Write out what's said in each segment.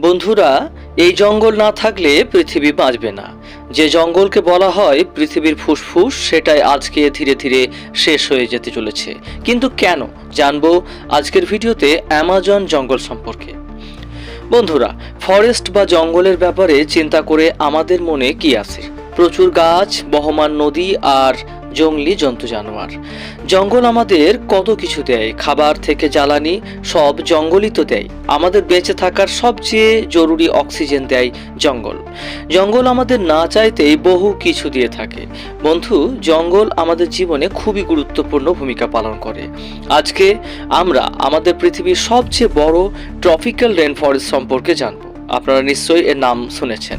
বন্ধুরা, এই জঙ্গল না থাকলে পৃথিবী বাঁচবে না। যে জঙ্গলকে বলা হয় পৃথিবীর ফুসফুস, সেটাই আজকে ধীরে ধীরে শেষ হয়ে যেতে চলেছে। কিন্তু কেন? জানব আজকের ভিডিওতে অ্যামাজন জঙ্গল সম্পর্কে। বন্ধুরা, ফরেস্ট বা জঙ্গলের ব্যাপারে চিন্তা করে আমাদের মনে কি আছে? প্রচুর গাছ, বহমান নদী আর জঙ্গলি জন্তু জানোয়ার। জঙ্গল আমাদের কত কিছু দেয়। খাবার থেকে জ্বালানি সব জঙ্গলই তো দেয়। আমাদের বেঁচে থাকার সবচেয়ে জরুরি অক্সিজেন দেয় জঙ্গল। জঙ্গল আমাদের না চাইতেই বহু কিছু দিয়ে থাকে। বন্ধু, জঙ্গল আমাদের জীবনে খুবই গুরুত্বপূর্ণ ভূমিকা পালন করে। আজকে আমরা আমাদের পৃথিবীর সবচেয়ে বড় ট্রপিক্যাল রেন ফরেস্ট সম্পর্কে জানব। আপনারা নিশ্চয়ই এর নাম শুনেছেন।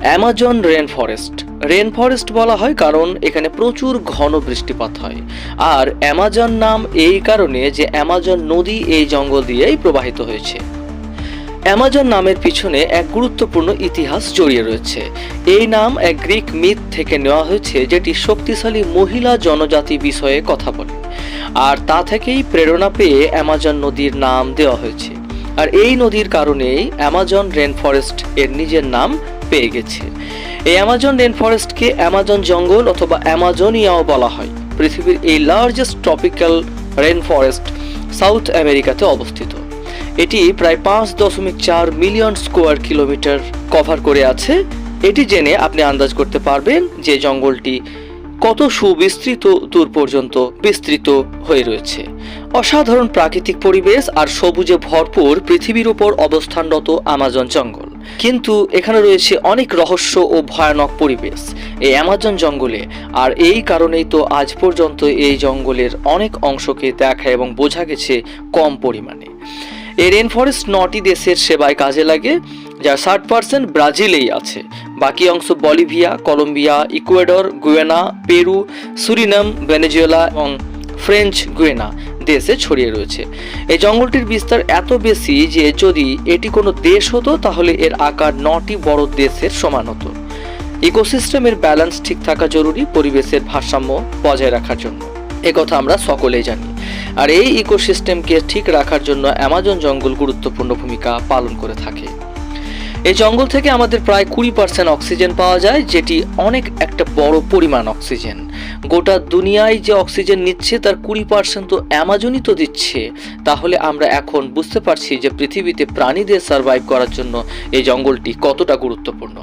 Amazon rain forest rain forest বলা হয় কারণ এখানে প্রচুর ঘন বৃষ্টিপাত হয়। আর অ্যামাজন নাম এই কারণে যে অ্যামাজন নদী এই জঙ্গল দিয়েই প্রবাহিত হয়েছে। অ্যামাজন নামের পিছনে এক গুরুত্বপূর্ণ ইতিহাস জড়িয়ে রয়েছে। এই নাম এক গ্রিক মিথ থেকে নেওয়া হয়েছে, যেটি শক্তিশালী মহিলা জনজাতি বিষয়ে কথা বলে। আর তা থেকেই প্রেরণা পেয়ে অ্যামাজন নদীর নাম দেওয়া হয়েছে। আর এই নদীর কারণেই অ্যামাজন রেন ফরেস্ট এর নিজের নাম পেয়ে গেছে। এই অ্যামাজন রেন ফরেস্টকে অ্যামাজন জঙ্গল অথবা অ্যামাজনিয়াও বলা হয়। পৃথিবীর এই largest tropical rain forest south আমেরিকাতে অবস্থিত। এটি প্রায় পাঁচ দশমিক চার মিলিয়ন স্কোয়ার কিলোমিটার কভার করে আছে। এটি জেনে আপনি আন্দাজ করতে পারবেন যে জঙ্গলটি কত সুবিস্তৃত দূর পর্যন্ত বিস্তৃত হয়ে রয়েছে। অসাধারণ প্রাকৃতিক পরিবেশ আর সবুজে ভরপুর পৃথিবীর উপর অবস্থানরত আমাজন জঙ্গল কিন্তু এখানে রয়েছে অনেক রহস্য ও ভয়ানক পরিবেশ। এই অ্যামাজন জঙ্গলে, আর এই কারণেই তো আজ পর্যন্ত এই জঙ্গলের অনেক অংশকে দেখা এবং বোঝা গেছে কম পরিমাণে। এই রেন ফরেস্ট নটি দেশের সেবায় কাজে লাগে যার ষাট পার্সেন্ট ব্রাজিলেই আছে। বাকি অংশ Bolivia, Colombia, Ecuador, Guyana, Peru, Suriname, Venezuela এবং ফ্রেঞ্চ গুয়েনা দেশে ছড়িয়ে রয়েছে। এই জঙ্গলটির বিস্তার এত বেশি যে যদি এটি কোনো দেশ হতো, তাহলে এর আকার নটি বড় দেশের সমান হতো। ইকোসিস্টেমের ব্যালেন্স ঠিক থাকা জরুরি পরিবেশের ভারসাম্য বজায় রাখার জন্য। কথা আমরা সকলেই জানি। আর এই ইকোসিস্টেমকে ঠিক রাখার জন্য অ্যামাজন জঙ্গল গুরুত্বপূর্ণ ভূমিকা পালন করে থাকে। এই জঙ্গল থেকে আমাদের প্রায় কুড়ি পার্সেন্ট অক্সিজেন পাওয়া যায়, যেটি অনেক একটা বড় পরিমাণ অক্সিজেন। গোটা দুনিয়ায় যে অক্সিজেন নিচ্ছে, তার কুড়ি পার্সেন্ট তো অ্যামাজনই তো দিচ্ছে। তাহলে আমরা এখন বুঝতে পারছি যে পৃথিবীতে প্রাণীদের সার্ভাইভ করার জন্য এই জঙ্গলটি কতটা গুরুত্বপূর্ণ।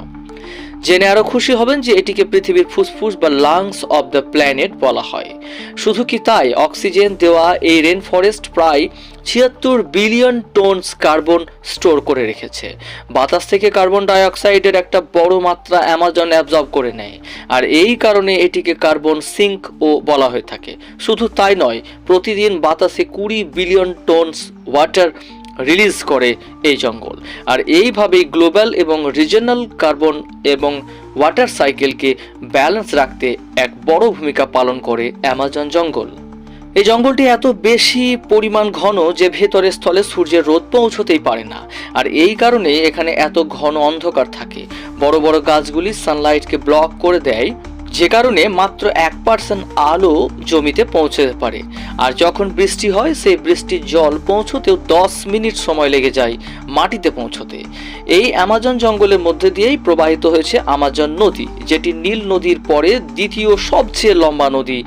জেনে আরও খুশি হবেন যে এটিকে পৃথিবীর ফুসফুস বা লাংস অব দ্য প্ল্যানেট বলা হয়। শুধু কি তাই? অক্সিজেন দেওয়া এই রেন ফরেস্ট প্রায় ছিয়াত্তর বিলিয়ন টনস কার্বন স্টোর করে রেখেছে। বাতাস থেকে কার্বন ডাইঅক্সাইডের একটা বড় মাত্রা অ্যামাজন অ্যাবজর্ব করে নেয়। আর এই কারণে এটিকে কার্বন সিঙ্ক ও বলা হয়ে থাকে। শুধু তাই নয়, প্রতিদিন বাতাসে কুড়ি বিলিয়ন টনস ওয়াটার রিলিজ করে এই জঙ্গল। আর এইভাবেই গ্লোবাল এবং রিজনাল কার্বন এবং ওয়াটার সাইকেলকে ব্যালেন্স রাখতে এক বড় ভূমিকা পালন করে অ্যামাজন জঙ্গল। এই জঙ্গলটি এত বেশি পরিমাণ ঘন যে ভেতরের স্থলে সূর্যের রোদ পৌঁছতেই পারে না। আর এই কারণে এখানে এত ঘন অন্ধকার থাকে। বড় বড় গাছগুলি সানলাইটকে ব্লক করে দেয় যে কারণে মাত্র এক পার্সেন্ট আলো জমিতে পৌঁছতে পারে। আর যখন বৃষ্টি হয়, সেই বৃষ্টির জল পৌঁছতেও দশ মিনিট সময় লেগে যায় মাটিতে পৌঁছতে। এই অ্যামাজন জঙ্গলের মধ্যে দিয়েই প্রবাহিত হয়েছে আমাজন নদী, যেটি নীল নদীর পরে দ্বিতীয় সবচেয়ে লম্বা নদী।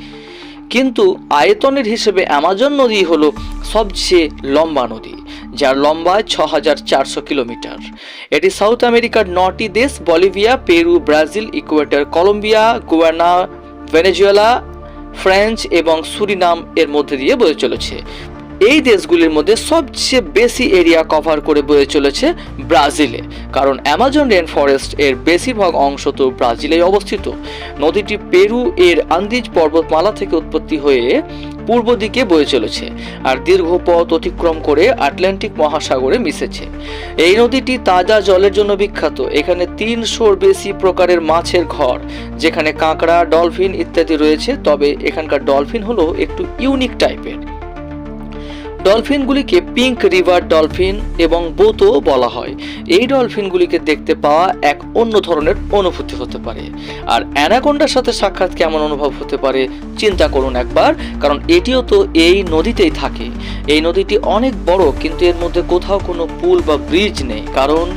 কিন্তু আয়তনের হিসেবে অ্যামাজন নদী হলো সবচেয়ে লম্বা নদী। যার লম্বা ছ হাজার চারশো কিলোমিটার। এটি সাউথ আমেরিকার নটি দেশ, Bolivia, Peru, Brazil Ecuador Colombia, Guyana, Venezuela, French এবং সুরিনাম এর মধ্যে দিয়ে বয়ে চলেছে। এই দেশগুলির মধ্যে সবচেয়ে বেশি এরিয়া কভার করে বয়ে চলেছে ব্রাজিলে, কারণ অ্যামাজন রেন ফরেস্ট এর বেশিরভাগ অংশ তো ব্রাজিলেই অবস্থিত। নদীটি পেরু এর আন্দিজ পর্বতমালা থেকে উৎপত্তি হয়ে পূর্ব দিকে বয়ে চলেছে, আর দীর্ঘ পথ অতিক্রম করে আটলান্টিক মহাসাগরে মিশেছে। এই নদীটি তাজা জলের জন্য বিখ্যাত, এখানে তিনশোর বেশি প্রকারের মাছের ঘর, যেখানে কাঁকড়া, ডলফিন ইত্যাদি রয়েছে, তবে এখানকার ডলফিন হলো একটু ইউনিক টাইপের ডলফিনগুলিকে পিঙ্ক রিভার ডলফিন এবং বোতো বলা হয়। এই ডলফিনগুলিকে দেখতে পাওয়া এক অন্য ধরনের অনুভূতি হতে পারে। আর অ্যানাকোন্ডার সাথে সাক্ষাৎ কেমন অনুভব হতে পারে, চিন্তা করুন একবার, কারণ এটিও তো এই নদীতেই থাকে। এই নদীটি অনেক বড়, কিন্তু এর মধ্যে কোথাও কোনো পুল বা ব্রিজ নেই, কারণ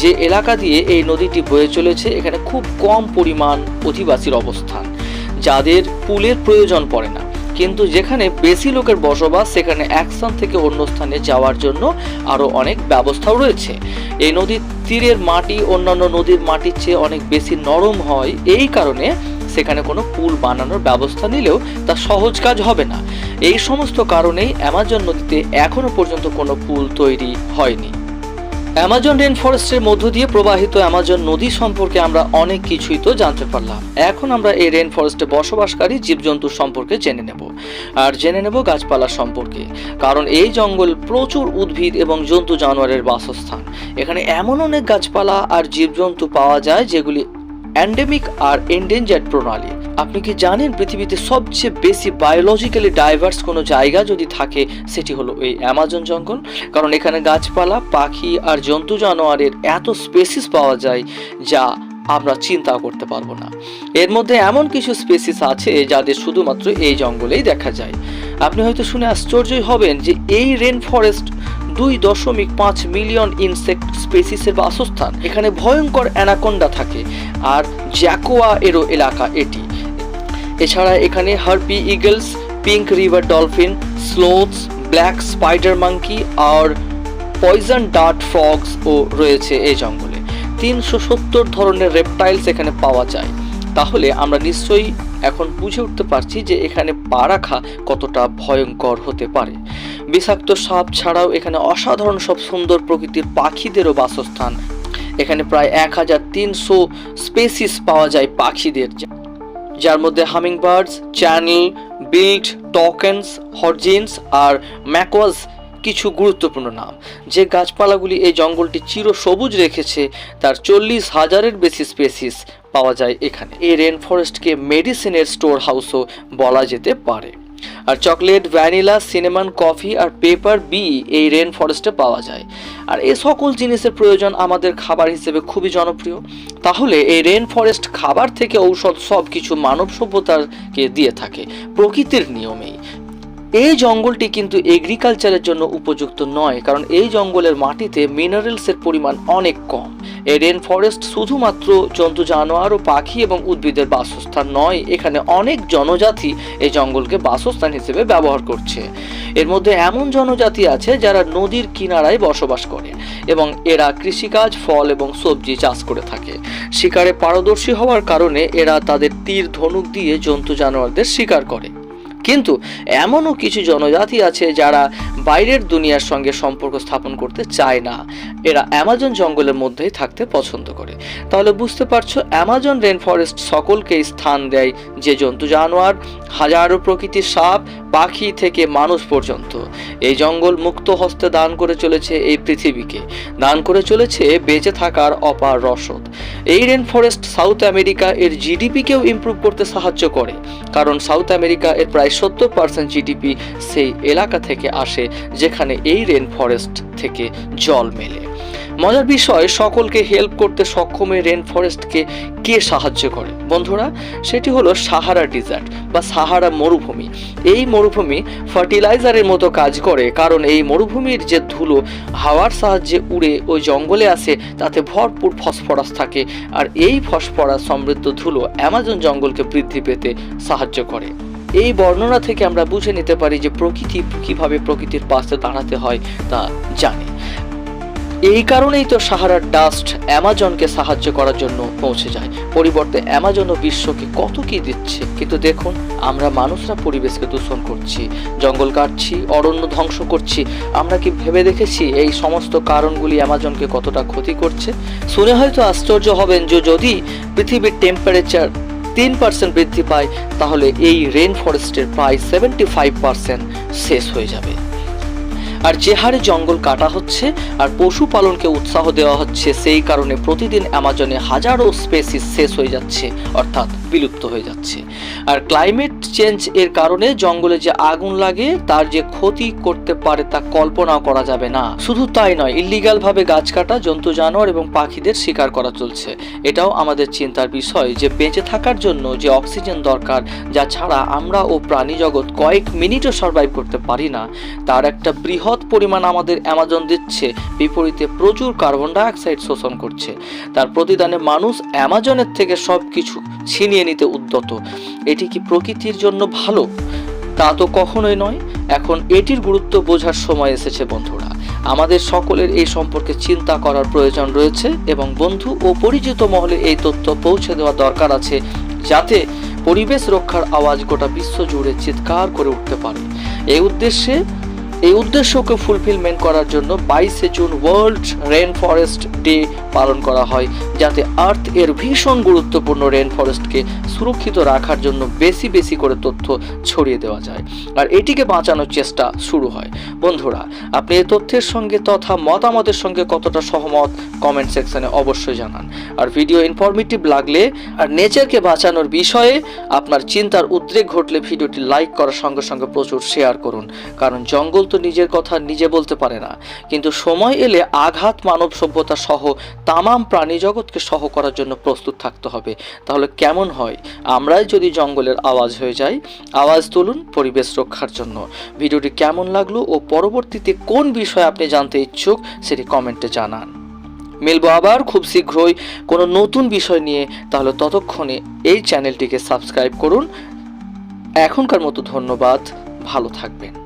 যে এলাকা দিয়ে এই নদীটি বয়ে চলেছে, এখানে খুব কম পরিমাণ অধিবাসীর অবস্থান, যাদের পুলের প্রয়োজন পড়ে না। কিন্তু যেখানে বেশি লোকের বসবাস, সেখানে এক স্থান থেকে অন্য স্থানে যাওয়ার জন্য আরও অনেক ব্যবস্থাও রয়েছে। এই নদীর তীরের মাটি, অন্যান্য নদীর মাটির চেয়ে অনেক বেশি নরম হয়। এই কারণে সেখানে কোনো পুল বানানোর ব্যবস্থা নিলেও তা সহজ কাজ হবে না। এই সমস্ত কারণেই অ্যামাজন নদীতে এখনও পর্যন্ত কোনো পুল তৈরি হয়নি। অ্যামাজন রেন ফরেস্টের মধ্য দিয়ে প্রবাহিত অ্যামাজন নদী সম্পর্কে আমরা অনেক কিছুই তো জানতে পারলাম। এখন আমরা এই রেন ফরেস্টে বসবাসকারী জীবজন্তু সম্পর্কে জেনে নেব। আর জেনে নেব গাছপালা সম্পর্কে, কারণ এই জঙ্গল প্রচুর উদ্ভিদ এবং জন্তু জানোয়ারের বাসস্থান। এখানে এমন অনেক গাছপালা আর জীবজন্তু পাওয়া যায় যেগুলি অ্যান্ডেমিক আর এন্ডেঞ্জার্ড প্রণালী। আপনি কি জানেন পৃথিবীতে সবচেয়ে বেশি বায়োলজিক্যালি ডাইভার্স কোনো জায়গা যদি থাকে, সেটি হলো এই অ্যামাজন জঙ্গল? কারণ এখানে গাছপালা, পাখি আর জন্তু জানোয়ারের এত স্পেসিস পাওয়া যায় যা আমরা চিন্তা করতে পারব না। এর মধ্যে এমন কিছু স্পেসিস আছে যাদের শুধুমাত্র এই জঙ্গলেই দেখা যায়। আপনি হয়তো শুনে আশ্চর্যই হবেন যে এই রেন ফরেস্ট দুই দশমিক পাঁচ মিলিয়ন ইনসেক্ট স্পেসিসের বাসস্থান। এখানে ভয়ঙ্কর অ্যানাকোন্ডা থাকে, আর জ্যাকোয়া এরো এলাকা এটি। এছাড়া এখানে harpy eagles, pink river dolphin, sloths, black spider monkey আর পয়জন ডার্ট ফ্রগস ও রয়েছে এই জঙ্গলে। তিনশো সত্তর ধরনের রেপটাইলস এখানে পাওয়া যায়। তাহলে আমরা নিশ্চয়ই এখন বুঝে উঠতে পারছি যে এখানে পা রাখা কতটা ভয়ঙ্কর হতে পারে। বিষাক্ত সাপ ছাড়াও এখানে অসাধারণ সব সুন্দর প্রকৃতির পাখিদেরও বাসস্থান। এখানে প্রায় এক হাজার তিনশো স্পেসিস পাওয়া যায় পাখিদের যার মধ্যে hummingbirds, channel billed toucans, hoatzins আর ম্যাকওয়াজ কিছু গুরুত্বপূর্ণ নাম। যে গাছপালাগুলি এই জঙ্গলটি চির সবুজ রেখেছে, তার চল্লিশ হাজারের বেশি স্পেসিস পাওয়া যায় এখানে। এই রেন ফরেস্টকে মেডিসিনের স্টোর হাউসও বলা যেতে পারে। আর চকলেট, ভ্যানিলা, সিনেমান, কফি আর পেপার বি এই রেন ফরেস্টে পাওয়া যায়। আর এই সকল জিনিসের প্রয়োজন আমাদের খাবার হিসেবে খুবই জনপ্রিয়। তাহলে এই রেন ফরেস্ট খাবার থেকে ঔষধ সব কিছু মানব সভ্যতাকে দিয়ে থাকে প্রকৃতির নিয়মেই। এই জঙ্গলটি কিন্তু এগ্রিকালচারের জন্য উপযুক্ত নয়, কারণ এই জঙ্গলের মাটিতে মিনারেলসের পরিমাণ অনেক কম। এই রেন ফরেস্ট শুধুমাত্র জন্তু, জানোয়ার ও পাখি এবং উদ্ভিদের বাসস্থান নয়, এখানে অনেক জনজাতি এই জঙ্গলকে বাসস্থান হিসেবে ব্যবহার করছে। এর মধ্যে এমন জনজাতি আছে যারা নদীর কিনারায় বসবাস করে এবং এরা কৃষিকাজ, ফল এবং সবজি চাষ করে থাকে। শিকারে পারদর্শী হওয়ার কারণে এরা তাদের তীর ধনুক দিয়ে জন্তু, জানোয়ারদের শিকার করে। কিন্তু এমনও কিছু জনজাতি আছে যারা বাইরের দুনিয়ার সঙ্গে সম্পর্ক স্থাপন করতে চায় না। এরা অ্যামাজন জঙ্গলের মধ্যেই থাকতে পছন্দ করে। তাহলে বুঝতে পারছ, অ্যামাজন রেন ফরেস্ট সকলকেই স্থান দেয় যে জন্তু জানোয়ার, হাজারো প্রকৃতির সাপ পাখি থেকে মানুষ পর্যন্ত। এই জঙ্গল মুক্ত হস্তে দান করে চলেছে এই পৃথিবীকে। দান করে চলেছে বেঁচে থাকার অপার রসদ। এই রেন ফরেস্ট সাউথ আমেরিকা এর জিডিপিকেও ইমপ্রুভ করতে সাহায্য করে। কারণ সাউথ আমেরিকা এর প্রায় সত্তর পার্সেন্ট জিডিপি সেই এলাকা থেকে আসে, যেখানে এই রেন ফরেস্ট থেকে জল মেলে। মজার বিষয়, সকলকে হেল্প করতে সক্ষম রেন ফরেস্টকে কে সাহায্য করে? বন্ধুরা, সেটি হলো সাহারা ডিজার্ট বা সাহারা মরুভূমি। এই মরুভূমি ফার্টিলাইজারের মতো কাজ করে, কারণ এই মরুভূমির যে ধুলো, হাওয়ার সাহায্যে উড়ে ওই জঙ্গলে আসে, তাতে ভরপুর ফসফরাস থাকে। আর এই ফসফরাস সমৃদ্ধ ধুলো অ্যামাজন জঙ্গলকে বৃদ্ধি পেতে সাহায্য করে। এই বর্ণনা থেকে আমরা বুঝে নিতে পারি যে প্রকৃতি কীভাবে প্রকৃতির পাশে দাঁড়াতে হয় তা জানে। এই কারণেই তো সাহারার ডাস্ট অ্যামাজনকে সাহায্য করার জন্য পৌঁছে যায়। পরিবর্তে অ্যামাজনও বিশ্বকে কত কি দিচ্ছে? কিন্তু দেখুন, আমরা মানুষরা পরিবেশকে দূষণ করছি, জঙ্গল কাটছি, অরণ্য ধ্বংস করছি। আমরা কি ভেবে দেখেছি এই সমস্ত কারণগুলি অ্যামাজনকে কতটা ক্ষতি করছে? শুনে হয়তো আশ্চর্য হবেন যে যদি পৃথিবীর টেম্পারেচার তিন পার্সেন্ট বৃদ্ধি পায়, তাহলে এই রেন ফরেস্টের প্রায় সেভেন্টি ফাইভ পার্সেন্ট শেষ হয়ে যাবে। আর যে হারে জঙ্গল কাটা হচ্ছে আর পশুপালনকে উৎসাহ দেওয়া হচ্ছে, সেই কারণে প্রতিদিন অ্যামাজনে হাজারো স্পেসিস শেষ হয়ে যাচ্ছে। অর্থাৎ বিলুপ্ত হয়ে যাচ্ছে। আর ক্লাইমেট চেঞ্জ এর কারণে জঙ্গলে যে আগুন লাগে, তার যে ক্ষতি করতে পারে তা কল্পনাও করা যাবে না। শুধু তাই নয় ইলিগাল ভাবে গাছ কাটা, জন্তু জানোয়ার এবং পাখিদের শিকার করা চলছে। এটাও আমাদের চিন্তার বিষয় যে বেঁচে থাকার জন্য যে অক্সিজেন দরকার, যা ছাড়া আমরা ও প্রাণী জগৎ কয়েক মিনিটও সার্ভাইভ করতে পারি না। তার একটা বৃহৎ পরিমাণ আমাদের অ্যামাজন দিচ্ছে, বিপরীতে প্রচুর কার্বন ডাইঅক্সাইড শোষণ করছে। তার প্রতিদানে মানুষ অ্যামাজনের থেকে সব কিছু ছিনিয়ে নিতে উদ্যত। এটি কি প্রকৃতির জন্য ভালো? তা তো কখনোই নয়। এখন এটির গুরুত্ব বোঝার সময় এসেছে বন্ধুরা। আমাদের সকলের এই সম্পর্কে চিন্তা করার প্রয়োজন রয়েছে এবং বন্ধু ও পরিচিত মহলে এই তথ্য পৌঁছে দেওয়া দরকার আছে যাতে পরিবেশ রক্ষার আওয়াজ গোটা বিশ্ব জুড়ে চিৎকার করে উঠতে পারে। এই উদ্দেশ্যে এই উদ্দেশ্যকে ফুলফিলমেন্ট করার জন্য বাইশে June world rain forest day পালন করা হয়, যাতে আর্থ এর ভীষণ গুরুত্বপূর্ণ রেন ফরেস্টকে সুরক্ষিত রাখার জন্য বেশি বেশি করে তথ্য ছড়িয়ে দেওয়া যায়। আর এটিকে বাঁচানোর চেষ্টা শুরু হয়। বন্ধুরা, আপনি এই তথ্যের সঙ্গে তথা মতামতের সঙ্গে কতটা সহমত কমেন্ট সেকশনে অবশ্যই জানান। আর ভিডিও ইনফরমেটিভ লাগলে আর নেচারকে বাঁচানোর বিষয়ে আপনার চিন্তার উদ্রেক ঘটলে ভিডিওটি লাইক করার সঙ্গে সঙ্গে প্রচুর শেয়ার করুন। কারণ জঙ্গল তো নিজের কথা নিজে বলতে পারে না। কিন্তু সময় এলে আঘাত, মানব সভ্যতা সহ তামাম প্রাণী জগৎকে সহ করার জন্য প্রস্তুত থাকতে হবে। তাহলে কেমন হয়? আমরাই যদি জঙ্গলের আওয়াজ হয়ে যাই, আওয়াজ তুলুন পরিবেশ রক্ষার জন্য। ভিডিওটি কেমন লাগল ও পরবর্তীতে কোন বিষয়ে আপনি জানতে ইচ্ছুক সেটি কমেন্টে জানান। মিলবো আবার খুব শীঘ্রই কোনো নতুন বিষয় নিয়ে। তাহলে ততক্ষণে এই চ্যানেলটিকে সাবস্ক্রাইব করুন। এখনকার মতো ধন্যবাদ। ভালো থাকবেন।